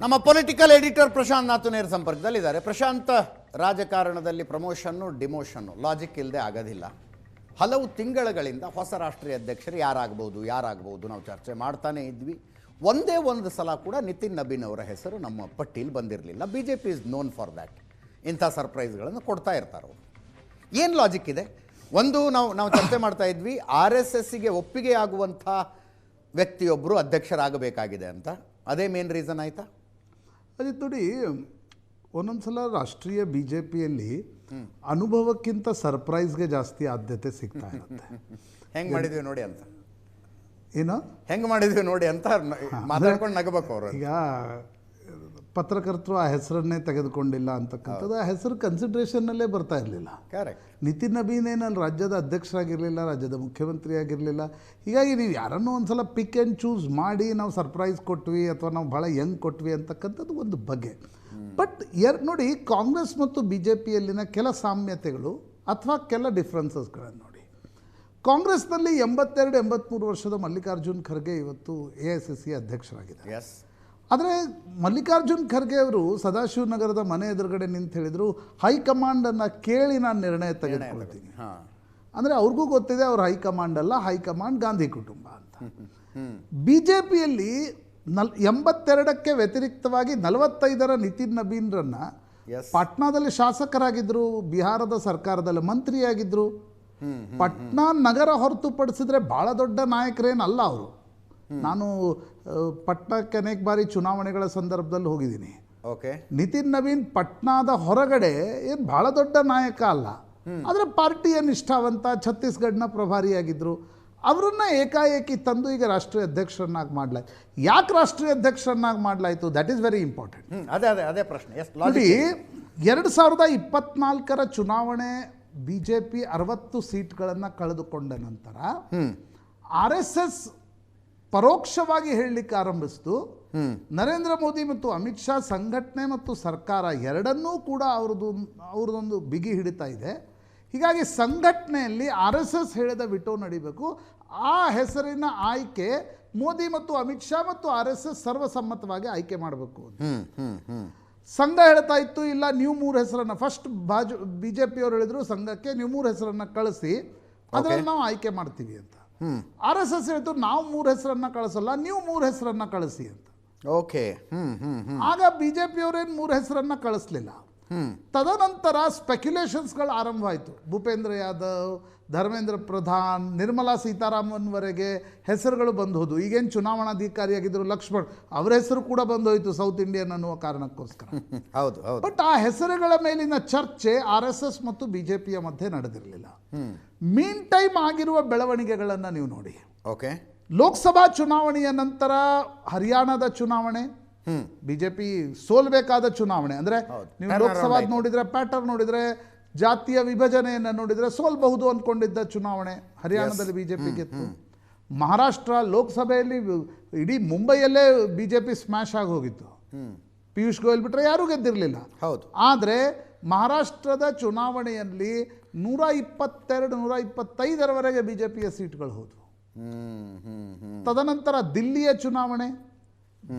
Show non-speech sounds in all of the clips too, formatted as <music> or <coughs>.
ನಮ್ಮ political editor Prashant ನಾಥುನೇರ್ ಸಂಪರ್ಕದಲ್ಲಿದ್ದಾರೆ. ಪ್ರಶಾಂತ್, ರಾಜಕಾರಣದಲ್ಲಿ ಪ್ರಮೋಷನ್ನು ಡಿಮೋಷನ್ನು ಲಾಜಿಕ್ ಇಲ್ಲದೆ ಆಗೋದಿಲ್ಲ. ಹಲವು ತಿಂಗಳುಗಳಿಂದ ಹೊಸ ರಾಷ್ಟ್ರೀಯ ಅಧ್ಯಕ್ಷರು ಯಾರಾಗ್ಬೋದು ಯಾರಾಗ್ಬೋದು ನಾವು ಚರ್ಚೆ ಮಾಡ್ತಾನೇ ಇದ್ವಿ. ಒಂದೇ ಒಂದು ಸಲ ಕೂಡ ನಿತಿನ್ ನಬೀನ್ ಅವರ ಹೆಸರು ನಮ್ಮ ಪಟ್ಟಿಯಲ್ಲಿ ಬಂದಿರಲಿಲ್ಲ. B J P is known for that ಇಂಥ ಸರ್ಪ್ರೈಸ್ಗಳನ್ನು ಕೊಡ್ತಾ ಇರ್ತಾರೆ ಅವರು. ಏನು ಲಾಜಿಕ್ ಇದೆ? ಒಂದು ನಾವು ನಾವು ಚರ್ಚೆ ಮಾಡ್ತಾ ಇದ್ವಿ ಆರ್ ಎಸ್ ಎಸ್ಸಿಗೆ ಒಪ್ಪಿಗೆ ಆಗುವಂಥ ವ್ಯಕ್ತಿಯೊಬ್ಬರು ಅಧ್ಯಕ್ಷರಾಗಬೇಕಾಗಿದೆ ಅಂತ. ಅದೇ ಮೇನ್ ರೀಸನ್ ಆಯ್ತಾ? ಅದೇ ನೋಡಿ ಒಂದೊಂದು ಸಲ ರಾಷ್ಟ್ರೀಯ ಬಿ ಜೆ ಪಿಯಲ್ಲಿ ಅನುಭವಕ್ಕಿಂತ ಸರ್ಪ್ರೈಸ್ಗೆ ಜಾಸ್ತಿ ಆದ್ಯತೆ ಸಿಗ್ತಾ ಇರುತ್ತೆ. ಹೆಂಗ್ ಮಾಡಿದ್ವಿ ನೋಡಿ ಅಂತ. ಏನು? ಹೆಂಗ್ ಮಾಡಿದ್ವಿ ನೋಡಿ ಅಂತ ಮಾತಾಡ್ಕೊಂಡು ನಗಬೇಕು ಅವರು. ಈಗ ಪತ್ರಕರ್ತರು ಆ ಹೆಸರನ್ನೇ ತೆಗೆದುಕೊಂಡಿಲ್ಲ ಅಂತಕ್ಕಂಥದ್ದು. ಆ ಹೆಸರು ಕನ್ಸಿಡ್ರೇಷನ್ನಲ್ಲೇ ಬರ್ತಾ ಇರಲಿಲ್ಲ. ಕರೆಕ್ಟ್ ನಿತಿನ್ ನಬೀನ್ ಏನಲ್ಲ ರಾಜ್ಯದ ಅಧ್ಯಕ್ಷರಾಗಿರಲಿಲ್ಲ ರಾಜ್ಯದ ಮುಖ್ಯಮಂತ್ರಿ ಆಗಿರಲಿಲ್ಲ ಹೀಗಾಗಿ ನೀವು ಯಾರನ್ನೂ ಒಂದು ಸಲ ಪಿಕ್ ಆ್ಯಂಡ್ ಚೂಸ್ ಮಾಡಿ ನಾವು ಸರ್ಪ್ರೈಸ್ ಕೊಟ್ವಿ ಅಥವಾ ನಾವು ಭಾಳ ಯಂಗ್ ಕೊಟ್ವಿ ಅಂತಕ್ಕಂಥದ್ದು ಒಂದು ಬಗೆ. ಬಟ್ ಎರ್ ನೋಡಿ ಕಾಂಗ್ರೆಸ್ ಮತ್ತು ಬಿ ಜೆ ಪಿಯಲ್ಲಿನ ಕೆಲ ಸಾಮ್ಯತೆಗಳು ಅಥವಾ ಕೆಲ ಡಿಫ್ರೆನ್ಸಸ್ಗಳನ್ನು ನೋಡಿ. ಕಾಂಗ್ರೆಸ್ನಲ್ಲಿ ಎಂಬತ್ತೆರಡು ಎಂಬತ್ತ್ಮೂರು ವರ್ಷದ ಮಲ್ಲಿಕಾರ್ಜುನ್ ಖರ್ಗೆ ಇವತ್ತು ಎ ಐ ಸಿ ಸಿ ಅಧ್ಯಕ್ಷರಾಗಿದ್ದಾರೆ. ಎಸ್ ಆದರೆ ಮಲ್ಲಿಕಾರ್ಜುನ್ ಖರ್ಗೆ ಅವರು ಸದಾಶಿವನಗರದ ಮನೆ ಎದುರುಗಡೆ ನಿಂತು ಹೇಳಿದರು ಹೈಕಮಾಂಡನ್ನು ಕೇಳಿ ನಾನು ನಿರ್ಣಯ ತೆಗೆದುಕೊಳ್ತೀನಿ. ಅಂದರೆ ಅವ್ರಿಗೂ ಗೊತ್ತಿದೆ ಅವ್ರ ಹೈಕಮಾಂಡ್ ಅಲ್ಲ ಹೈಕಮಾಂಡ್ ಗಾಂಧಿ ಕುಟುಂಬ ಅಂತ. ಬಿ ಜೆ ಪಿಯಲ್ಲಿ ನಲ್ ಎಂಬತ್ತೆರಡಕ್ಕೆ ವ್ಯತಿರಿಕ್ತವಾಗಿ ನಲವತ್ತೈದರ ನಿತಿನ್ ನಬೀನ್ರನ್ನ ಪಟ್ನಾದಲ್ಲಿ ಶಾಸಕರಾಗಿದ್ದರು ಬಿಹಾರದ ಸರ್ಕಾರದಲ್ಲಿ ಮಂತ್ರಿಯಾಗಿದ್ದರು ಪಟ್ನಾ ನಗರ ಹೊರತುಪಡಿಸಿದ್ರೆ ಭಾಳ ದೊಡ್ಡ ನಾಯಕರೇನಲ್ಲ ಅವರು. ನಾನು ಪಟ್ನಾಕ್ಕೆ ಅನೇಕ ಬಾರಿ ಚುನಾವಣೆಗಳ ಸಂದರ್ಭದಲ್ಲಿ ಹೋಗಿದ್ದೀನಿ. ಓಕೆ. ನಿತಿನ್ ನವೀನ್ ಪಟ್ನಾದ ಹೊರಗಡೆ ಏನು ಭಾಳ ದೊಡ್ಡ ನಾಯಕ ಅಲ್ಲ. ಆದರೆ ಪಾರ್ಟಿಯ ನಿಷ್ಠಾವಂತ ಛತ್ತೀಸ್ಗಢನ ಪ್ರಭಾರಿಯಾಗಿದ್ದರು ಅವರನ್ನ ಏಕಾಏಕಿ ತಂದು ಈಗ ರಾಷ್ಟ್ರೀಯ ಅಧ್ಯಕ್ಷರನ್ನಾಗಿ ಮಾಡಲಾಯ್ತು. ಯಾಕೆ ರಾಷ್ಟ್ರೀಯ ಅಧ್ಯಕ್ಷರನ್ನಾಗಿ ಮಾಡಲಾಯಿತು? ದಟ್ ಈಸ್ ವೆರಿ ಇಂಪಾರ್ಟೆಂಟ್ ಅದೇ ಅದೇ ಅದೇ ಪ್ರಶ್ನೆ. ನೋಡಿ ಎರಡು ಸಾವಿರದ ಇಪ್ಪತ್ನಾಲ್ಕರ ಚುನಾವಣೆ ಬಿ ಜೆ ಪಿ ಅರವತ್ತು ಸೀಟ್ಗಳನ್ನು ಕಳೆದುಕೊಂಡ ನಂತರ ಆರ್ ಎಸ್ ಎಸ್ ಪರೋಕ್ಷವಾಗಿ ಹೇಳಲಿಕ್ಕೆ ಆರಂಭಿಸ್ತು. ನರೇಂದ್ರ ಮೋದಿ ಮತ್ತು ಅಮಿತ್ ಶಾ ಸಂಘಟನೆ ಮತ್ತು ಸರ್ಕಾರ ಎರಡನ್ನೂ ಕೂಡ ಅವ್ರದ್ದು ಅವ್ರದ್ದೊಂದು ಬಿಗಿ ಹಿಡಿತಾ ಇದೆ. ಹೀಗಾಗಿ ಸಂಘಟನೆಯಲ್ಲಿ ಆರ್ ಎಸ್ ಎಸ್ ಹೇಳಿದ ವಿಟೋ ನಡಿಬೇಕು. ಆ ಹೆಸರಿನ ಆಯ್ಕೆ ಮೋದಿ ಮತ್ತು ಅಮಿತ್ ಶಾ ಮತ್ತು ಆರ್ ಎಸ್ ಎಸ್ ಸರ್ವಸಮ್ಮತವಾಗಿ ಆಯ್ಕೆ ಮಾಡಬೇಕು ಸಂಘ ಹೇಳ್ತಾ ಇತ್ತು ಇಲ್ಲ ನೀವು ಮೂರು ಹೆಸರನ್ನು ಫಸ್ಟ್ ಬಾಜು ಬಿ ಜೆ ಪಿಯವರು ಹೇಳಿದ್ರು ಸಂಘಕ್ಕೆ ನೀವು ಮೂರು ಹೆಸರನ್ನು ಕಳಿಸಿ ಅದರಲ್ಲಿ ನಾವು ಆಯ್ಕೆ ಮಾಡ್ತೀವಿ ಅಂತ. ಆರ್ ಎಸ್ ಎಸ್ ಹೇಳ್ತು ನಾವು ಮೂರು ಹೆಸರನ್ನ ಕಳಿಸಲ್ಲ ನೀವು ಮೂರು ಹೆಸರನ್ನ ಕಳಿಸಿ ಅಂತ. Okay hmm hmm hmm. ಆಗ ಬಿ ಜೆ ಪಿಯವರೇನು ಮೂರು ಹೆಸರನ್ನ ಕಳಿಸ್ಲಿಲ್ಲ? ತದನಂತರ ಸ್ಪೆಕ್ಯುಲೇಷನ್ಸ್ಗಳು ಆರಂಭವಾಯಿತು. ಭೂಪೇಂದ್ರ ಯಾದವ್ ಧರ್ಮೇಂದ್ರ ಪ್ರಧಾನ್ ನಿರ್ಮಲಾ ಸೀತಾರಾಮನ್ವರೆಗೆ ಹೆಸರುಗಳು ಬಂದು ಹೋದವು ಈಗೇನು ಚುನಾವಣಾಧಿಕಾರಿಯಾಗಿದ್ದರು ಲಕ್ಷ್ಮಣ್ ಅವರ ಹೆಸರು ಕೂಡ ಬಂದೋಯ್ತು ಸೌತ್ ಇಂಡಿಯನ್ ಅನ್ನುವ ಕಾರಣಕ್ಕೋಸ್ಕರ. <laughs> ಹೌದು ಹೌದು. ಬಟ್ ಆ ಹೆಸರುಗಳ ಮೇಲಿನ ಚರ್ಚೆ ಆರ್ ಎಸ್ ಎಸ್ ಮತ್ತು ಬಿ ಜೆ ಪಿಯ ಮಧ್ಯೆ ನಡೆದಿರಲಿಲ್ಲ. ಮೀನ್ ಟೈಮ್ ಆಗಿರುವ ಬೆಳವಣಿಗೆಗಳನ್ನು ನೀವು ನೋಡಿ. ಓಕೆ ಲೋಕಸಭಾ ಚುನಾವಣೆಯ ನಂತರ ಹರಿಯಾಣದ ಚುನಾವಣೆ ಬಿಜೆಪಿ ಸೋಲ್ಬೇಕಾದ ಚುನಾವಣೆ. ಅಂದ್ರೆ ನೀವು ಲೋಕಸಭಾ ನೋಡಿದ್ರೆ ಪ್ಯಾಟರ್ನ್ ನೋಡಿದ್ರೆ ಜಾತಿಯ ವಿಭಜನೆಯನ್ನು ನೋಡಿದ್ರೆ ಸೋಲ್ಬಹುದು ಅಂದ್ಕೊಂಡಿದ್ದ ಚುನಾವಣೆ ಹರಿಯಾಣದಲ್ಲಿ ಬಿಜೆಪಿ ಗೆತ್ತು ಮಹಾರಾಷ್ಟ್ರ ಲೋಕಸಭೆಯಲ್ಲಿ ಇಡೀ ಮುಂಬೈಯಲ್ಲೇ ಬಿಜೆಪಿ ಸ್ಮ್ಯಾಶ್ ಆಗಿ ಹೋಗಿತ್ತು ಪಿಯೂಷ್ ಗೋಯಲ್ ಬಿಟ್ರೆ ಯಾರೂ ಗೆದ್ದಿರಲಿಲ್ಲ. ಹೌದು. ಆದರೆ ಮಹಾರಾಷ್ಟ್ರದ ಚುನಾವಣೆಯಲ್ಲಿ ನೂರ ಇಪ್ಪತ್ತೆರಡು ನೂರ ಇಪ್ಪತ್ತೈದರವರೆಗೆ ಬಿಜೆಪಿಯ ಸೀಟ್ಗಳು ಹೋದವು. ತದನಂತರ ದಿಲ್ಲಿಯ ಚುನಾವಣೆ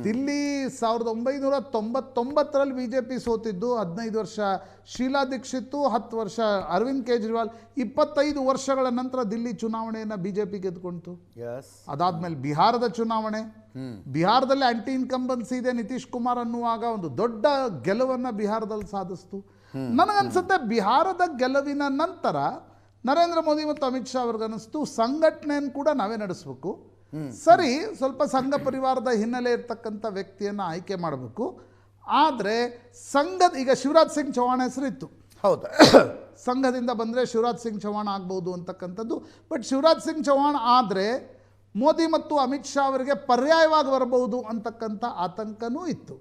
ದಿಲ್ಲಿ ಸಾವಿರದ ಒಂಬೈನೂರ ತೊಂಬತ್ತೊಂಬತ್ತರಲ್ಲಿ ಬಿ ಜೆ ಪಿ ಸೋತಿದ್ದು ಹದಿನೈದು ವರ್ಷ ಶೀಲಾ ದೀಕ್ಷಿತ್ ಹತ್ತು ವರ್ಷ ಅರವಿಂದ್ ಕೇಜ್ರಿವಾಲ್ ಇಪ್ಪತ್ತೈದು ವರ್ಷಗಳ ನಂತರ ದಿಲ್ಲಿ ಚುನಾವಣೆಯನ್ನು ಬಿ ಜೆ ಪಿ ಗೆದ್ಕೊಂತು ಅದಾದ್ಮೇಲೆ ಬಿಹಾರದ ಚುನಾವಣೆ. ಬಿಹಾರದಲ್ಲಿ ಆಂಟಿ ಇನ್ಕಂಬನ್ಸಿ ಇದೆ ನಿತೀಶ್ ಕುಮಾರ್ ಅನ್ನುವಾಗ ಒಂದು ದೊಡ್ಡ ಗೆಲುವನ್ನು ಬಿಹಾರದಲ್ಲಿ ಸಾಧಿಸ್ತು. ನನಗನ್ಸುತ್ತೆ ಬಿಹಾರದ ಗೆಲುವಿನ ನಂತರ ನರೇಂದ್ರ ಮೋದಿ ಮತ್ತು ಅಮಿತ್ ಶಾ ಅವ್ರಿಗನ್ನಿಸ್ತು ಸಂಘಟನೆಯನ್ನು ಕೂಡ ನಾವೇ ನಡೆಸಬೇಕು. ಸರಿ ಸ್ವಲ್ಪ ಸಂಘ ಪರಿವಾರದ ಹಿನ್ನೆಲೆ ಇರ್ತಕ್ಕಂಥ ವ್ಯಕ್ತಿಯನ್ನು ಆಯ್ಕೆ ಮಾಡಬೇಕು. ಆದರೆ ಸಂಘದ ಈಗ ಶಿವರಾಜ್ ಸಿಂಗ್ ಚೌಹಾಣ್ ಹೆಸರು ಇತ್ತು ಹೌದು. <coughs> ಸಂಘದಿಂದ ಬಂದರೆ ಶಿವರಾಜ್ ಸಿಂಗ್ ಚೌಹಾಣ್ ಆಗ್ಬೋದು ಅಂತಕ್ಕಂಥದ್ದು. ಬಟ್ ಶಿವರಾಜ್ ಸಿಂಗ್ ಚೌಹಾಣ್ ಆದರೆ ಮೋದಿ ಮತ್ತು ಅಮಿತ್ ಶಾ ಅವರಿಗೆ ಪರ್ಯಾಯವಾಗಿ ಬರಬಹುದು ಅಂತಕ್ಕಂಥ ಆತಂಕನೂ ಇತ್ತು.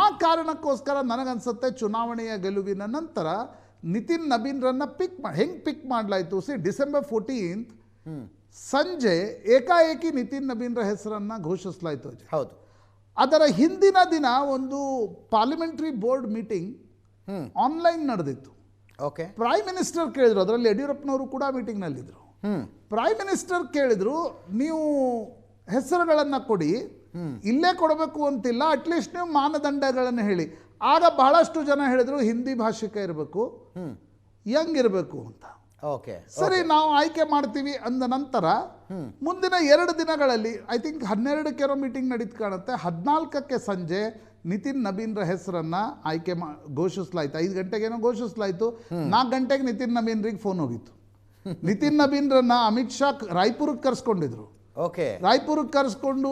ಆ ಕಾರಣಕ್ಕೋಸ್ಕರ ನನಗನ್ಸುತ್ತೆ ಚುನಾವಣೆಯ ಗೆಲುವಿನ ನಂತರ ನಿತಿನ್ ನಬೀನ್ರನ್ನ ಪಿಕ್ ಮಾ ಹೆಂಗೆ ಪಿಕ್ ಮಾಡಲಾಯಿತು? ಸಿ ಡಿಸೆಂಬರ್ ಫೋರ್ಟೀನ್ತ್ ಸಂಜೆ ಏಕಾಏಕಿ ನಿತಿನ್ ನಬೀನ್ರ ಹೆಸರನ್ನು ಘೋಷಿಸಲಾಯಿತು ಅಜಯ್. ಹೌದು. ಅದರ ಹಿಂದಿನ ದಿನ ಒಂದು ಪಾರ್ಲಿಮೆಂಟ್ರಿ ಬೋರ್ಡ್ ಮೀಟಿಂಗ್ ಆನ್ಲೈನ್ ನಡೆದಿತ್ತು. ಓಕೆ. ಪ್ರೈಮ್ ಮಿನಿಸ್ಟರ್ ಕೇಳಿದ್ರು ಅದರಲ್ಲಿ ಯಡಿಯೂರಪ್ಪನವರು ಕೂಡ ಮೀಟಿಂಗ್ನಲ್ಲಿದ್ದರು ಹ್ಞೂ ಪ್ರೈಮ್ ಮಿನಿಸ್ಟರ್ ಕೇಳಿದ್ರು ನೀವು ಹೆಸರುಗಳನ್ನು ಕೊಡಿ ಇಲ್ಲೇ ಕೊಡಬೇಕು ಅಂತಿಲ್ಲ ಅಟ್ಲೀಸ್ಟ್ ನೀವು ಮಾನದಂಡಗಳನ್ನು ಹೇಳಿ. ಆಗ ಬಹಳಷ್ಟು ಜನ ಹೇಳಿದರು ಹಿಂದಿ ಭಾಷಿಕ ಇರಬೇಕು ಯಂಗ್ ಇರಬೇಕು ಅಂತ. ಓಕೆ ಸರಿ ನಾವು ಆಯ್ಕೆ ಮಾಡ್ತೀವಿ ಅಂದ ನಂತರ ಮುಂದಿನ ಎರಡು ದಿನಗಳಲ್ಲಿ ಐ ಥಿಂಕ್ ಹನ್ನೆರಡಕ್ಕೇನೋ ಮೀಟಿಂಗ್ ನಡೀತು ಕಾಣುತ್ತೆ. ಹದಿನಾಲ್ಕಕ್ಕೆ ಸಂಜೆ ನಿತಿನ್ ನಬೀನ್ರ ಹೆಸರನ್ನ ಆಯ್ಕೆ ಮಾ ಘೋಷಿಸಲಾಯ್ತು. ಐದು ಗಂಟೆಗೇನೋ ಘೋಷಿಸಲಾಯ್ತು. ನಾಲ್ಕು ಗಂಟೆಗೆ ನಿತಿನ್ ನಬೀನ್ರಿಗೆ ಫೋನ್ ಹೋಗಿತ್ತು. ನಿತಿನ್ ನಬೀನ್ರನ್ನ ಅಮಿತ್ ಶಾ ರಾಯ್ಪುರಕ್ಕೆ ಕರೆಸ್ಕೊಂಡಿದ್ರು. ಓಕೆ ರಾಯ್ಪುರಕ್ಕೆ ಕರೆಸ್ಕೊಂಡು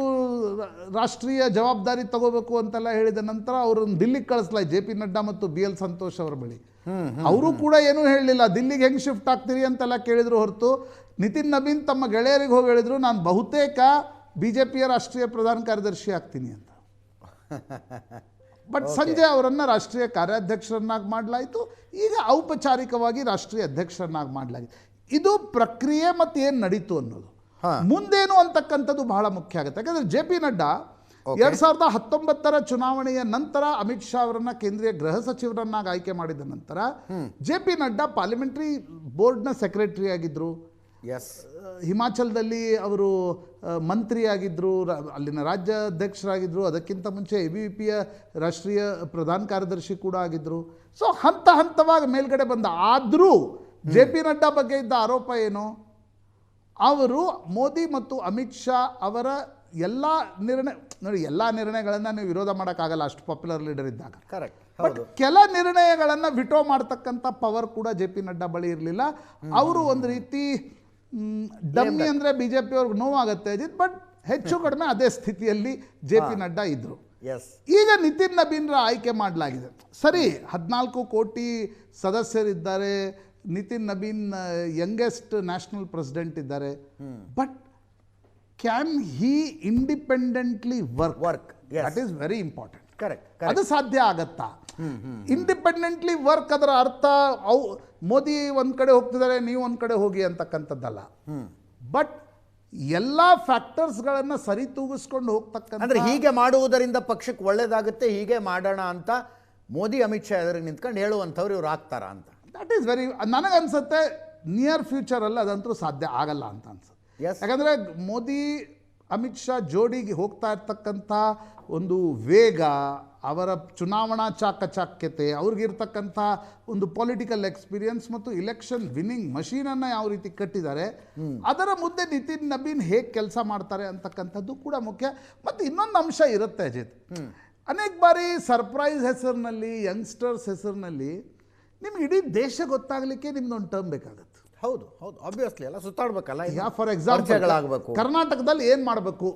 ರಾಷ್ಟ್ರೀಯ ಜವಾಬ್ದಾರಿ ತಗೋಬೇಕು ಅಂತೆಲ್ಲ ಹೇಳಿದ ನಂತರ ಅವ್ರನ್ನ ದಿಲ್ಲಿಗೆ ಕಳಿಸ್ಲಾಯ್ತು. ಜೆ ಪಿ ನಡ್ಡಾ ಮತ್ತು ಬಿ ಎಲ್ ಸಂತೋಷ್ ಅವರ ಬಳಿ. ಅವರು ಕೂಡ ಏನೂ ಹೇಳಲಿಲ್ಲ. ದಿಲ್ಲಿಗೆ ಹೆಂಗೆ ಶಿಫ್ಟ್ ಆಗ್ತೀರಿ ಅಂತೆಲ್ಲ ಕೇಳಿದ್ರು ಹೊರತು ನಿತಿನ್ ನಬೀನ್ ತಮ್ಮ ಗೆಳೆಯರಿಗೆ ಹೋಗಿ ಹೇಳಿದ್ರು ನಾನು ಬಹುತೇಕ ಬಿ ಜೆ ಪಿಯ ರಾಷ್ಟ್ರೀಯ ಪ್ರಧಾನ ಕಾರ್ಯದರ್ಶಿ ಆಗ್ತೀನಿ ಅಂತ. ಬಟ್ ಸಂಜೆ ಅವರನ್ನು ರಾಷ್ಟ್ರೀಯ ಕಾರ್ಯಾಧ್ಯಕ್ಷರನ್ನಾಗಿ ಮಾಡಲಾಯಿತು. ಈಗ ಔಪಚಾರಿಕವಾಗಿ ರಾಷ್ಟ್ರೀಯ ಅಧ್ಯಕ್ಷರನ್ನಾಗಿ ಮಾಡಲಾಗಿದೆ. ಇದು ಪ್ರಕ್ರಿಯೆ ಮತ್ತು ಏನು ನಡೀತು ಅನ್ನೋದು. ಮುಂದೇನು ಅಂತಕ್ಕಂಥದ್ದು ಬಹಳ ಮುಖ್ಯ ಆಗುತ್ತೆ. ಯಾಕಂದರೆ ಜೆ ಪಿ ನಡ್ಡಾ ಎರಡ್ ಸಾವಿರದ ಹತ್ತೊಂಬತ್ತರ ಚುನಾವಣೆಯ ನಂತರ ಅಮಿತ್ ಶಾ ಅವರನ್ನ ಕೇಂದ್ರೀಯ ಗೃಹ ಸಚಿವರನ್ನಾಗಿ ಆಯ್ಕೆ ಮಾಡಿದ ನಂತರ ಜೆ ಪಿ ನಡ್ಡಾ ಪಾರ್ಲಿಮೆಂಟರಿ ಬೋರ್ಡ್ನ ಸೆಕ್ರೆಟರಿ ಆಗಿದ್ರು. ಎಸ್ ಹಿಮಾಚಲದಲ್ಲಿ ಅವರು ಮಂತ್ರಿ ಮಂತ್ರಿಯಾಗಿದ್ದರು ರ- ಅಲ್ಲಿನ ರಾಜ್ಯಾಧ್ಯಕ್ಷರಾಗಿದ್ದರು ಅದಕ್ಕಿಂತ ಮುಂಚೆ ಎ ಬಿ ಪಿಯ ರಾಷ್ಟ್ರೀಯ ಪ್ರಧಾನ ಕಾರ್ಯದರ್ಶಿ ಕೂಡ ಆಗಿದ್ದರು ಸೊ ಹಂತ ಹಂತವಾಗಿ ಮೇಲ್ಗಡೆ ಬಂದ ಆದರೂ ಜೆ ಪಿ ನಡ್ಡಾ ಬಗ್ಗೆ ಇದ್ದ ಆರೋಪ ಏನು? ಅವರು ಮೋದಿ ಮತ್ತು ಅಮಿತ್ ಶಾ ಅವರ ಎಲ್ಲ ನಿರ್ಣಯ ನೋಡಿ ಎಲ್ಲ ನಿರ್ಣಯಗಳನ್ನು ನೀವು ವಿರೋಧ ಮಾಡೋಕ್ಕಾಗಲ್ಲ. ಅಷ್ಟು ಪಾಪ್ಯುಲರ್ ಲೀಡರ್ ಇದ್ದಾಗ. ಕರೆಕ್ಟ್ ಬಟ್ ಕೆಲ ನಿರ್ಣಯಗಳನ್ನು ವಿಟೋ ಮಾಡ್ತಕ್ಕಂಥ ಪವರ್ ಕೂಡ ಜೆ ಪಿ ನಡ್ಡಾ ಬಳಿ ಇರಲಿಲ್ಲ. ಅವರು ಒಂದು ರೀತಿ ಡಮ್ಮಿ ಅಂದರೆ ಬಿ ಜೆ ಪಿಯವ್ರಿಗೆ ನೋವಾಗುತ್ತೆ ಅಜಿತ್ ಬಟ್ ಹೆಚ್ಚು ಕಡಿಮೆ ಅದೇ ಸ್ಥಿತಿಯಲ್ಲಿ ಜೆ ಪಿ ನಡ್ಡಾ ಇದ್ದರು ಈಗ ನಿತಿನ್ ನಬೀನ್ರ ಆಯ್ಕೆ ಮಾಡಲಾಗಿದೆ. ಸರಿ ಹದಿನಾಲ್ಕು ಕೋಟಿ ಸದಸ್ಯರಿದ್ದಾರೆ. Nitin Nabin youngest national president ಇದ್ದಾರೆ. But can he independently work work. That is very important correct ಅದು ಸಾಧ್ಯ ಆಗತ್ತಾ? ಇಂಡಿಪೆಂಡೆಂಟ್ಲಿ ವರ್ಕ್ ಅದರ ಅರ್ಥ ಅವು ಮೋದಿ ಒಂದು ಕಡೆ ಹೋಗ್ತಿದ್ದಾರೆ ನೀವು ಒಂದು ಕಡೆ ಹೋಗಿ ಅಂತಕ್ಕಂಥದ್ದಲ್ಲ. ಬಟ್ ಎಲ್ಲ ಫ್ಯಾಕ್ಟರ್ಸ್ಗಳನ್ನು ಸರಿ ತೂಗಿಸ್ಕೊಂಡು ಹೋಗ್ತಕ್ಕಂಥ ಅಂದರೆ ಹೀಗೆ ಮಾಡುವುದರಿಂದ ಪಕ್ಷಕ್ಕೆ ಒಳ್ಳೇದಾಗುತ್ತೆ ಹೀಗೆ ಮಾಡೋಣ ಅಂತ ಮೋದಿ ಅಮಿತ್ ಶಾ ಎದುರಿಗೆ ನಿಂತ್ಕೊಂಡು ಹೇಳುವಂಥವ್ರು ಇವ್ರು ಆಗ್ತಾರ ಅಂತ? ದಟ್ ಈಸ್ ವೆರಿ ನನಗನ್ಸುತ್ತೆ ನಿಯರ್ ಫ್ಯೂಚರಲ್ಲಿ ಅದಂತೂ ಸಾಧ್ಯ ಆಗಲ್ಲ ಅಂತ ಅನ್ಸುತ್ತೆ. ಯಾಕಂದರೆ ಮೋದಿ ಅಮಿತ್ ಶಾ ಜೋಡಿಗೆ ಹೋಗ್ತಾ ಇರ್ತಕ್ಕಂಥ ಒಂದು ವೇಗ ಅವರ ಚುನಾವಣಾ ಚಾಕಚಾಕ್ಯತೆ ಅವ್ರಿಗಿರ್ತಕ್ಕಂಥ ಒಂದು ಪೊಲಿಟಿಕಲ್ ಎಕ್ಸ್ಪೀರಿಯನ್ಸ್ ಮತ್ತು ಇಲೆಕ್ಷನ್ ವಿನ್ನಿಂಗ್ ಮಷೀನನ್ನು ಯಾವ ರೀತಿ ಕಟ್ಟಿದ್ದಾರೆ ಅದರ ಮುಂದೆ ನಿತಿನ್ ನಬೀನ್ ಹೇಗೆ ಕೆಲಸ ಮಾಡ್ತಾರೆ ಅಂತಕ್ಕಂಥದ್ದು ಕೂಡ ಮುಖ್ಯ. ಮತ್ತು ಇನ್ನೊಂದು ಅಂಶ ಇರುತ್ತೆ ಅಜಿತ್. ಅನೇಕ ಬಾರಿ ಸರ್ಪ್ರೈಸ್ ಹೆಸರಿನಲ್ಲಿ ಯಂಗ್ಸ್ಟರ್ಸ್ ಹೆಸರಿನಲ್ಲಿ ನಿಮ್ಗೆ ಇಡೀ ದೇಶ ಗೊತ್ತಾಗಲಿಕ್ಕೆ ನಿಮ್ದೊಂದು ಟರ್ಮ್ ಬೇಕಾಗುತ್ತೆ. ಹೌದು ಹೌದು ಆಬ್ವಿಯಸ್ಲಿ ಅಲ್ಲ ಸುತ್ತಾಡ್ಬೇಕಲ್ಲ ಈಗ ಫಾರ್ ಎಕ್ಸಾಂಪಲ್ ಪರಿಚಯಗಳಾಗಬೇಕು ಕರ್ನಾಟಕದಲ್ಲಿ ಏನು ಮಾಡಬೇಕು?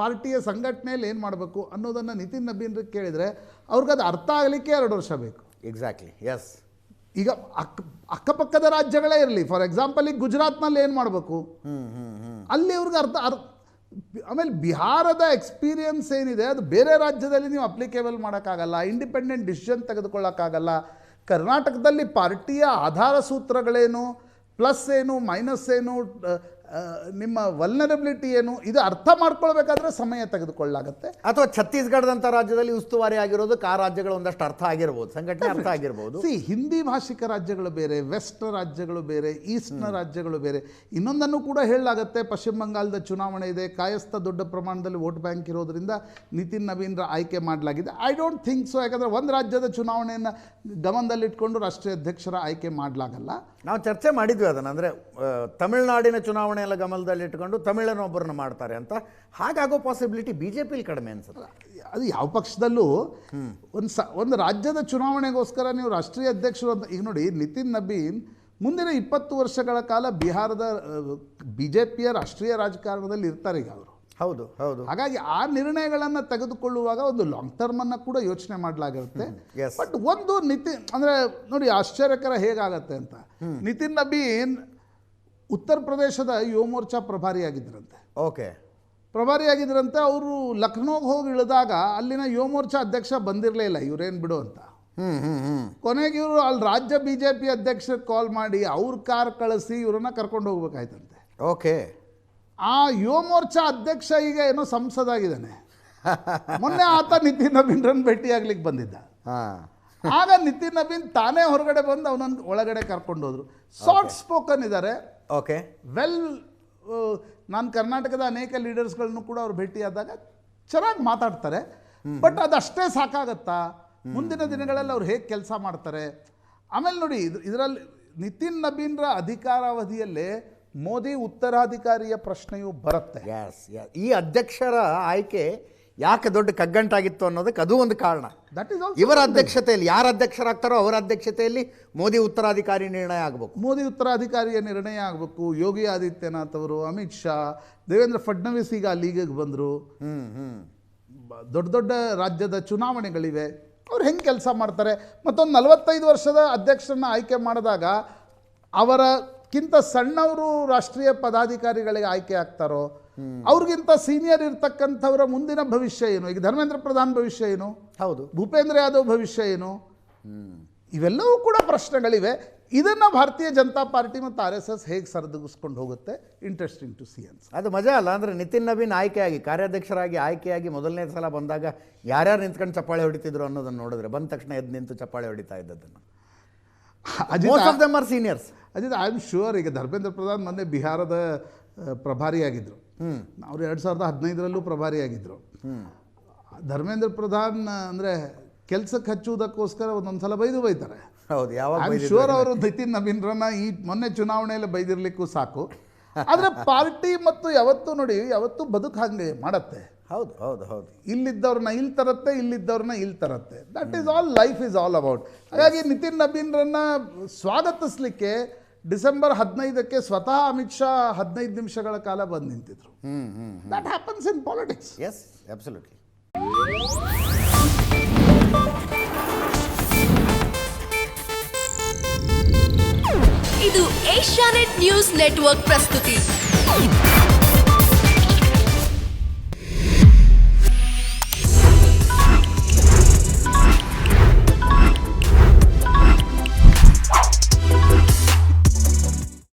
ಪಾರ್ಟಿಯ ಸಂಘಟನೆಯಲ್ಲಿ ಏನು ಮಾಡಬೇಕು ಅನ್ನೋದನ್ನು ನಿತಿನ್ ನಬೀನ್ರಿಗೆ ಕೇಳಿದರೆ ಅವ್ರಿಗೆ ಅದು ಅರ್ಥ ಆಗಲಿಕ್ಕೆ ಎರಡು ವರ್ಷ ಬೇಕು. ಎಕ್ಸಾಕ್ಟ್ಲಿ ಎಸ್ ಈಗ ಅಕ್ಕ ಅಕ್ಕಪಕ್ಕದ ರಾಜ್ಯಗಳೇ ಇರಲಿ ಫಾರ್ ಎಕ್ಸಾಂಪಲ್ ಈಗ ಗುಜರಾತ್ನಲ್ಲಿ ಏನು ಮಾಡಬೇಕು? ಅಲ್ಲಿ ಅವ್ರಿಗೆ ಅರ್ಥ ಅರ್ಥ ಆಮೇಲೆ ಬಿಹಾರದ ಎಕ್ಸ್ಪೀರಿಯನ್ಸ್ ಏನಿದೆ ಅದು ಬೇರೆ ರಾಜ್ಯದಲ್ಲಿ ನೀವು ಅಪ್ಲಿಕೇಬಲ್ ಮಾಡೋಕ್ಕಾಗಲ್ಲ ಇಂಡಿಪೆಂಡೆಂಟ್ ಡಿಸಿಷನ್ ತೆಗೆದುಕೊಳ್ಳೋಕ್ಕಾಗಲ್ಲ. ಕರ್ನಾಟಕದಲ್ಲಿ ಪಾರ್ಟಿಯ ಆಧಾರ ಸೂತ್ರಗಳೇನು? ಪ್ಲಸ್ ಏನು ಮೈನಸ್ ಏನು ನಿಮ್ಮ ವಲ್ನರಬಿಲಿಟಿ ಏನು ಇದು ಅರ್ಥ ಮಾಡ್ಕೊಳ್ಬೇಕಾದ್ರೆ ಸಮಯ ತೆಗೆದುಕೊಳ್ಳಾಗುತ್ತೆ ಅಥವಾ ಛತ್ತೀಸ್ಗಢದಂಥ ರಾಜ್ಯದಲ್ಲಿ ಉಸ್ತುವಾರಿ ಆಗಿರೋದಕ್ಕೆ ಆ ರಾಜ್ಯಗಳು ಒಂದಷ್ಟು ಅರ್ಥ ಆಗಿರ್ಬೋದು ಸಂಘಟನೆ ಅರ್ಥ ಆಗಿರ್ಬೋದು. ಸಿ ಹಿಂದಿ ಭಾಷಿಕ ರಾಜ್ಯಗಳು ಬೇರೆ ವೆಸ್ಟ್ ರಾಜ್ಯಗಳು ಬೇರೆ ಈಸ್ಟ್ನ ರಾಜ್ಯಗಳು ಬೇರೆ. ಇನ್ನೊಂದನ್ನು ಕೂಡ ಹೇಳಲಾಗತ್ತೆ ಪಶ್ಚಿಮ ಬಂಗಾಳದ ಚುನಾವಣೆ ಇದೆ ಕಾಯಸ್ಥ ದೊಡ್ಡ ಪ್ರಮಾಣದಲ್ಲಿ ವೋಟ್ ಬ್ಯಾಂಕ್ ಇರೋದ್ರಿಂದ ನಿತಿನ್ ನವೀನ್ರ ಆಯ್ಕೆ ಮಾಡಲಾಗಿದೆ. ಐ ಡೋಂಟ್ ಥಿಂಕ್ ಸೊ ಯಾಕಂದರೆ ಒಂದು ರಾಜ್ಯದ ಚುನಾವಣೆಯನ್ನು ಗಮನದಲ್ಲಿಟ್ಕೊಂಡು ರಾಷ್ಟ್ರೀಯ ಅಧ್ಯಕ್ಷರ ಆಯ್ಕೆ ಮಾಡಲಾಗಲ್ಲ. ನಾವು ಚರ್ಚೆ ಮಾಡಿದ್ವಿ ಅದನ್ನು, ಅಂದರೆ ತಮಿಳುನಾಡಿನ ಚುನಾವಣೆ ಎಲ್ಲ ಗಮನದಲ್ಲಿ ಇಟ್ಕೊಂಡು ಒಬ್ಬರನ್ನ ಮಾಡ್ತಾರೆ ಅಂತ. ಹಾಗಾಗೋ ಪಾಸಿಬಿಲಿಟಿ ಬಿ ಜೆ ಪಿಲಿ ಕಡಿಮೆ ಅನ್ಸುತ್ತೆ. ಅದು ಯಾವ ಪಕ್ಷದಲ್ಲೂ ಒಂದು ಸ, ಒಂದು ರಾಜ್ಯದ ಚುನಾವಣೆಗೋಸ್ಕರ ನೀವು ರಾಷ್ಟ್ರೀಯ ಅಧ್ಯಕ್ಷರು ಅಂತ, ಈಗ ನೋಡಿ, ನಿತಿನ್ ನಬೀನ್ ಮುಂದಿನ ಇಪ್ಪತ್ತು ವರ್ಷಗಳ ಕಾಲ ಬಿಹಾರದ ಬಿ ಜೆ ಪಿಯ ರಾಷ್ಟ್ರೀಯ ರಾಜಕಾರಣದಲ್ಲಿ ಇರ್ತಾರೆ ಈಗ ಅವರು. ಹೌದು ಹೌದು. ಹಾಗಾಗಿ ಆ ನಿರ್ಣಯಗಳನ್ನು ತೆಗೆದುಕೊಳ್ಳುವಾಗ ಒಂದು ಲಾಂಗ್ ಟರ್ಮ್ ಅನ್ನ ಕೂಡ ಯೋಚನೆ ಮಾಡಲಾಗಿರುತ್ತೆ. ಬಟ್ ಒಂದು ನಿತಿನ್ ಅಂದ್ರೆ ನೋಡಿ ಆಶ್ಚರ್ಯಕರ ಹೇಗಾಗತ್ತೆ ಅಂತ. ನಿತಿನ್ ನಬೀನ್ ಉತ್ತರ ಪ್ರದೇಶದ ಯುವ ಮೋರ್ಚಾ ಪ್ರಭಾರಿಯಾಗಿದ್ದರಂತೆ ಓಕೆ. ಪ್ರಭಾರಿಯಾಗಿದ್ದರಂತೆ ಅವರು ಲಕ್ನೋಗೆ ಹೋಗಿ ಇಳಿದಾಗ ಅಲ್ಲಿನ ಯುವ ಮೋರ್ಚಾ ಅಧ್ಯಕ್ಷ ಬಂದಿರಲೇ ಇಲ್ಲ ಇವ್ರೇನು ಬಿಡು ಅಂತ. ಕೊನೆಗೆ ಇವರು ಅಲ್ಲಿ ರಾಜ್ಯ ಬಿ ಜೆ ಪಿ ಅಧ್ಯಕ್ಷರಿಗೆ ಕಾಲ್ ಮಾಡಿ ಅವ್ರ ಕಾರ್ ಕಳಿಸಿ ಇವರನ್ನ ಕರ್ಕೊಂಡು ಹೋಗ್ಬೇಕಾಯ್ತಂತೆ. ಓಕೆ. ಆ ಯುವ ಮೋರ್ಚಾ ಅಧ್ಯಕ್ಷ ಈಗ ಏನೋ ಸಂಸದಾಗಿದ್ದಾನೆ. ಮೊನ್ನೆ ಆತ ನಿತಿನ್ ನಬೀನ್ರನ್ನ ಭೇಟಿಯಾಗ್ಲಿಕ್ಕೆ ಬಂದಿದ್ದ. ಆಗ ನಿತಿನ್ ನಬೀನ್ ತಾನೇ ಹೊರಗಡೆ ಬಂದು ಅವನನ್ನು ಒಳಗಡೆ ಕರ್ಕೊಂಡು ಹೋದ್ರು. ಸಾಫ್ಟ್ ಸ್ಪೋಕನ್ ಇದ್ದಾರೆ ಓಕೆ ವೆಲ್ ನಾನು ಕರ್ನಾಟಕದ ಅನೇಕ ಲೀಡರ್ಸ್ಗಳನ್ನು ಕೂಡ ಅವ್ರು ಭೇಟಿಯಾದಾಗ ಚೆನ್ನಾಗಿ ಮಾತಾಡ್ತಾರೆ. ಬಟ್ ಅದಷ್ಟೇ ಸಾಕಾಗತ್ತಾ? ಮುಂದಿನ ದಿನಗಳಲ್ಲಿ ಅವ್ರು ಹೇಗೆ ಕೆಲಸ ಮಾಡ್ತಾರೆ? ಆಮೇಲೆ ನೋಡಿ ಇದು ಇದರಲ್ಲಿ ನಿತಿನ್ ನಬೀನ್ರ ಅಧಿಕಾರಾವಧಿಯಲ್ಲೇ ಮೋದಿ ಉತ್ತರಾಧಿಕಾರಿಯ ಪ್ರಶ್ನೆಯೂ ಬರುತ್ತೆ. ಎಸ್ ಈ ಅಧ್ಯಕ್ಷರ ಆಯ್ಕೆ ಯಾಕೆ ದೊಡ್ಡ ಕಗ್ಗಂಟಾಗಿತ್ತು ಅನ್ನೋದಕ್ಕೆ ಅದು ಒಂದು ಕಾರಣ. ದಟ್ ಈಸ್ ಇವರ ಅಧ್ಯಕ್ಷತೆಯಲ್ಲಿ ಯಾರು ಅಧ್ಯಕ್ಷರಾಗ್ತಾರೋ ಅವರ ಅಧ್ಯಕ್ಷತೆಯಲ್ಲಿ ಮೋದಿ ಉತ್ತರಾಧಿಕಾರಿ ನಿರ್ಣಯ ಆಗಬೇಕು. ಮೋದಿ ಉತ್ತರಾಧಿಕಾರಿಯ ನಿರ್ಣಯ ಆಗಬೇಕು. ಯೋಗಿ ಆದಿತ್ಯನಾಥ್ ಅವರು ಅಮಿತ್ ಶಾ ದೇವೇಂದ್ರ ಫಡ್ನವೀಸ್ ಈಗ ಲೀಗಿಗೆ ಬಂದರು. ದೊಡ್ಡ ದೊಡ್ಡ ರಾಜ್ಯದ ಚುನಾವಣೆಗಳಿವೆ. ಅವ್ರು ಹೆಂಗೆ ಕೆಲಸ ಮಾಡ್ತಾರೆ? ಮತ್ತೊಂದು ನಲವತ್ತೈದು ವರ್ಷದ ಅಧ್ಯಕ್ಷರನ್ನ ಆಯ್ಕೆ ಮಾಡಿದಾಗ ಅವರಕ್ಕಿಂತ ಸಣ್ಣವರು ರಾಷ್ಟ್ರೀಯ ಪದಾಧಿಕಾರಿಗಳಿಗೆ ಆಯ್ಕೆ ಆಗ್ತಾರೋ ಅವ್ರಿಗಿಂತ ಸೀನಿಯರ್ ಇರ್ತಕ್ಕಂಥವರ ಮುಂದಿನ ಭವಿಷ್ಯ ಏನು? ಈಗ ಧರ್ಮೇಂದ್ರ ಪ್ರಧಾನ್ ಭವಿಷ್ಯ ಏನು? ಹೌದು. ಭೂಪೇಂದ್ರ ಯಾದವ್ ಭವಿಷ್ಯ ಏನು? ಇವೆಲ್ಲವೂ ಕೂಡ ಪ್ರಶ್ನೆಗಳಿವೆ. ಇದನ್ನು ಭಾರತೀಯ ಜನತಾ ಪಾರ್ಟಿ ಮತ್ತು ಆರ್ ಎಸ್ ಎಸ್ ಹೇಗೆ ಸರಿದೂಗಿಸ್ಕೊಂಡು ಹೋಗುತ್ತೆ? ಇಂಟ್ರೆಸ್ಟಿಂಗ್ ಟು ಸಿ ಎನ್ಸ್ ಅದು ಮಜಾ ಅಲ್ಲ ಅಂದರೆ ನಿತಿನ್ ನವೀನ್ ಆಯ್ಕೆಯಾಗಿ ಕಾರ್ಯಾಧ್ಯಕ್ಷರಾಗಿ ಆಯ್ಕೆಯಾಗಿ ಮೊದಲನೇ ಸಲ ಬಂದಾಗ ಯಾರ್ಯಾರು ನಿಂತ್ಕೊಂಡು ಚಪ್ಪಾಳೆ ಹೊಡಿತಿದ್ರು ಅನ್ನೋದನ್ನು ನೋಡಿದ್ರೆ ಬಂದ ತಕ್ಷಣ ಎದ್ದು ನಿಂತು ಚಪ್ಪಾಳೆ ಹೊಡಿತಾ ಇದ್ದದ್ದನ್ನು. Most of them are seniors Ajit I am sure ಈಗ ಧರ್ಮೇಂದ್ರ ಪ್ರಧಾನ್ ಮೊನ್ನೆ ಬಿಹಾರದ ಪ್ರಭಾರಿಯಾಗಿದ್ದರು ಅವರು ಎರಡು ಸಾವಿರದ ಹದಿನೈದರಲ್ಲೂ ಪ್ರಭಾರಿಯಾಗಿದ್ದರು ಧರ್ಮೇಂದ್ರ ಪ್ರಧಾನ್ ಅಂದರೆ ಕೆಲಸಕ್ಕೆ ಹಚ್ಚುವುದಕ್ಕೋಸ್ಕರ ಒಂದೊಂದು ಸಲ ಬೈದು ಬೈತಾರೆ. ಹೌದು ಯಾವಾಗ? ಶೂರ್ ಅವರು ನಿತಿನ್ ನವೀನ್ರನ್ನ ಈ ಮೊನ್ನೆ ಚುನಾವಣೆಯಲ್ಲಿ ಬೈದಿರ್ಲಿಕ್ಕೂ ಸಾಕು. ಆದರೆ ಪಾರ್ಟಿ ಮತ್ತು ಯಾವತ್ತೂ ನೋಡಿ ಯಾವತ್ತೂ ಬದುಕು ಹಾಗೆ ಮಾಡತ್ತೆ. ಹೌದು. ಹೌದು ಹೌದು. ಇಲ್ಲಿದ್ದವ್ರನ್ನ ಇಲ್ಲಿ ತರತ್ತೆ ಇಲ್ಲಿದ್ದವ್ರನ್ನ ಇಲ್ಲಿ ತರತ್ತೆ. That is all life is all about ಹಾಗಾಗಿ ನಿತಿನ್ ನಬೀನ್ರನ್ನ ಸ್ವಾಗತಿಸ್ಲಿಕ್ಕೆ ಡಿಸೆಂಬರ್ ಹದಿನೈದಕ್ಕೆ ಸ್ವತಃ ಅಮಿತ್ ಶಾ ಹದಿನೈದು ನಿಮಿಷಗಳ ಕಾಲ ಬಂದು ನಿಂತಿದ್ರು. That happens in politics yes absolutely ಇದು ಏಷ್ಯಾನೆಟ್ ನ್ಯೂಸ್ ನೆಟ್ವರ್ಕ್ ಪ್ರಸ್ತುತಿ.